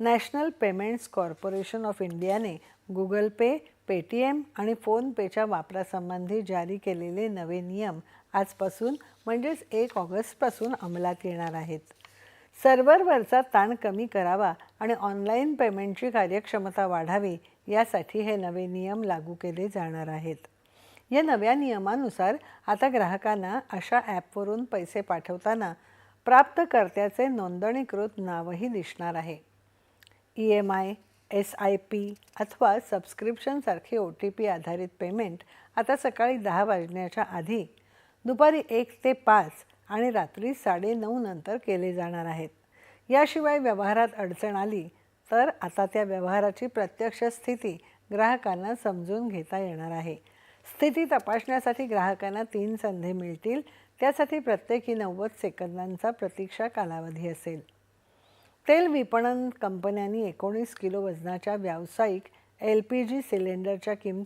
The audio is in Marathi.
नॅशनल पेमेंट्स कॉर्पोरेशन ऑफ इंडियाने गुगल पे पेटीएम आणि फोनपेच्या वापरासंबंधी जारी केलेले नवे नियम आजपासून म्हणजेच एक ऑगस्टपासून अंमलात येणार आहेत. सर्व्हरवरचा ताण कमी करावा आणि ऑनलाईन पेमेंटची कार्यक्षमता वाढावी यासाठी हे नवे नियम लागू केले जाणार आहेत. या नव्या नियमानुसार आता ग्राहकांना अशा ॲपवरून पैसे पाठवताना प्राप्तकर्त्याचे नोंदणीकृत नावही दिसणार आहे. E M I S I P अथवा सबस्क्रिप्शनसारखे ओ टी पी आधारित पेमेंट आता सकाळी दहा वाजण्याच्या आधी दुपारी एक ते पाच आणि रात्री साडेनऊ नंतर केले जाणार आहेत. याशिवाय व्यवहारात अडचण आली तर आता त्या व्यवहाराची प्रत्यक्ष स्थिती ग्राहकांना समजून घेता येणार आहे. स्थिती तपासण्यासाठी ग्राहकांना तीन संधी मिळतील त्यासाठी प्रत्येकी नव्वद सेकंदांचा प्रतीक्षा कालावधी असेल. तेल विपणन कंपन्यांनी एकोणीस किलो वजनाच्या व्यावसायिक एल पी जी सिलेंडरच्या किमती